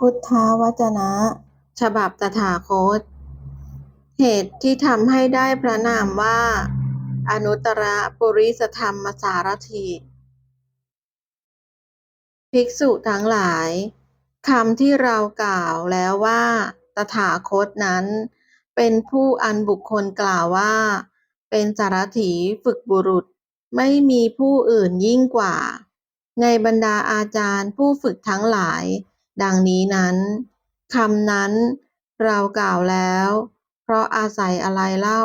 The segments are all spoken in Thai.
พุทธวจนะ ฉบับตถาคต เหตุที่ทำให้ได้พระนามว่า อนุตตรปุริสธรรมสารถิภิกษุทั้งหลายคำที่เรากล่าวแล้วว่า ตถาคตนั้น เป็นผู้อันบุคคลกล่าวว่า เป็นสารถีฝึกบุรุษ ไม่มีผู้อื่นยิ่งกว่า ในบรรดาอาจารย์ผู้ฝึกทั้งหลาย ดังนี้นั้นคำนั้นเรากล่าวแล้ว เพราะอาศัยอะไรเล่า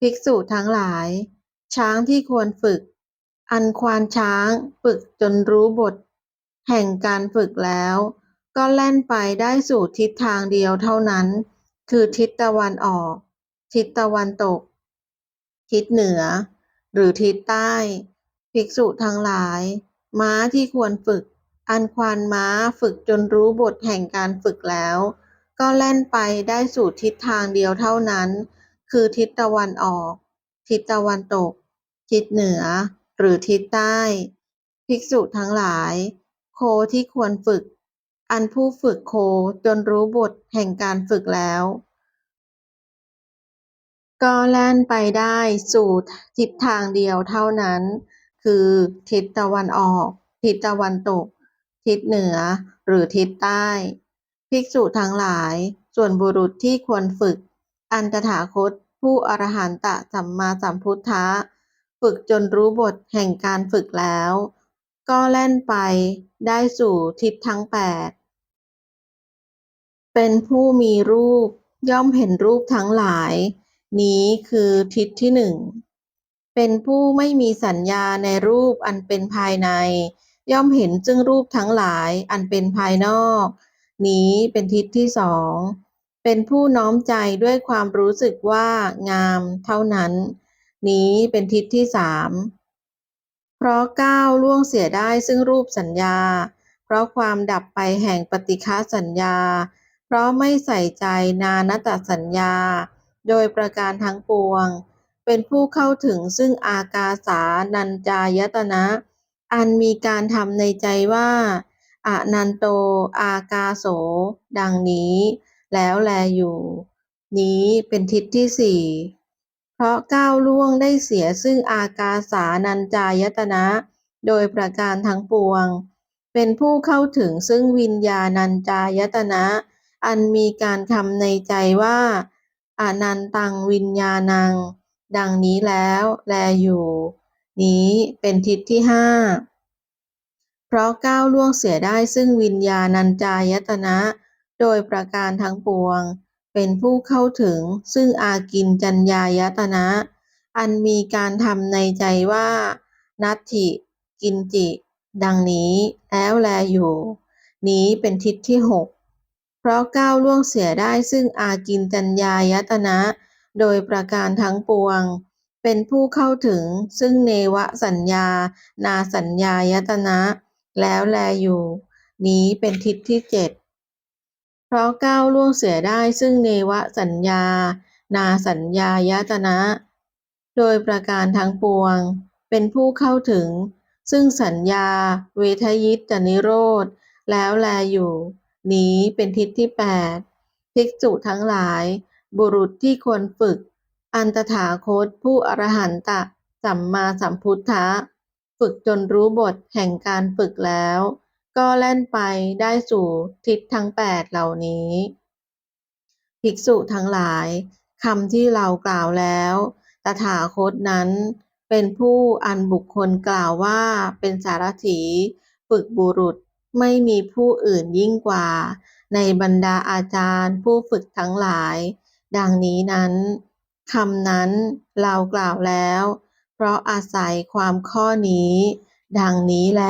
ภิกษุทั้งหลาย ช้างที่ควรฝึก อันควานช้างฝึกจนรู้บท แห่งการฝึกแล้ว ก็แล่นไปได้สู่ทิศทางเดียวเท่านั้น คือทิศตะวันออก ทิศตะวันตก ทิศเหนือ หรือทิศใต้ ภิกษุทั้งหลาย ม้าที่ควรฝึก อันควานม้าฝึกจนรู้บทแห่งการฝึกแล้ว ก็แล่นไปได้สู่ทิศทางเดียวเท่านั้น คือทิศตะวันออก ทิศตะวันตก ทิศเหนือ หรือทิศใต้ ภิกษุทั้งหลาย โคที่ควรฝึก อันผู้ฝึกโคจนรู้บทแห่งการฝึกแล้ว ก็แล่นไปได้สู่ทิศทางเดียวเท่านั้น คือทิศตะวันออก ทิศตะวันตก ทิศเหนือ หรือทิศใต้ ภิกษุทั้งหลาย ส่วนบุรุษที่ควรฝึก อันตถาคต ผู้อรหันตะสัมมาสัมพุทธะ ฝึกจนรู้บทแห่งการฝึกแล้ว ก็แล่นไปได้สู่ทิศทั้งแปดเป็นผู้มีรูปย่อมเห็นรูปทั้งหลาย นี้คือทิศที่หนึ่งเป็นผู้ไม่มีสัญญาในรูปอันเป็นภายใน ย่อมเห็นซึ่งรูปทั้งหลายอันเป็นภายนอก นี้เป็นทิศที่สองเป็นผู้น้อมใจด้วยความรู้สึกว่างามเท่านั้น นี้เป็นทิศที่สามเพราะก้าวล่วงเสียได้ซึ่งรูปสัญญา เพราะความดับไปแห่งปฏิฆะสัญญา เพราะไม่ใส่ใจนานตสัญญา โดยประการทั้งปวง เป็นผู้เข้าถึงซึ่งอากาสานัญจายตนะ อันมีการทำในใจว่าอนันโต อากาโส ดังนี้ แล้วแลอยู่ นี้เป็นทิศที่สี่เพราะก้าวล่วงได้เสียซึ่งอากาสานัญจายตนะ โดยประการทั้งปวง เป็นผู้เข้าถึงซึ่งวิญญาณัญจายตนะ อันมีการคำในใจว่าอนันตังวิญญาณัง ดังนี้แล้วแลอยู่ นี้เป็นทิศที่ห้าเพราะก้าวล่วงเสียได้ซึ่งวิญญาณัญจายตนะ โดยประการทั้งปวง เป็นผู้เข้าถึงซึ่งอากินจัญญายตนะ อันมีการทำในใจว่า นัตถิกินจิ ดังนี้แล้วแลอยู่ นี้เป็นทิศที่หกเพราะก้าวล่วงเสียได้ซึ่งอากินจัญญายตนะ โดยประการทั้งปวง เป็นผู้เข้าถึงซึ่งเนวสัญญา นาสัญญายตนะ แล้วแลอยู่ นี้เป็นทิศที่เจ็ดเพราะก้าวล่วงเสียได้ซึ่งเนวสัญญา นาสัญญายตนะ โดยประการทั้งปวง เป็นผู้เข้าถึง ซึ่งสัญญา เวทยิตนิโรธ แล้วแลอยู่ นี้เป็นทิศที่แปดภิกษุทั้งหลาย บุรุษที่ควรฝึก อันตถาคตผู้อรหันตสัมมาสัมพุทธะ ฝึกจนรู้บทแห่งการฝึกแล้ว ก็แล่นไปได้สู่ทิศทั้งแปดเหล่านี้ ภิกษุทั้งหลายคำที่เรากล่าวแล้ว ตถาคตนั้น เป็นผู้อันบุคคลกล่าวว่าเป็นสารถี ฝึกบุรุษไม่มีผู้อื่นยิ่งกว่า ในบรรดาอาจารย์ผู้ฝึกทั้งหลาย ดังนี้นั้น คำนั้นเรากล่าวแล้ว เพราะอาศัยความข้อนี้ ดังนี้แล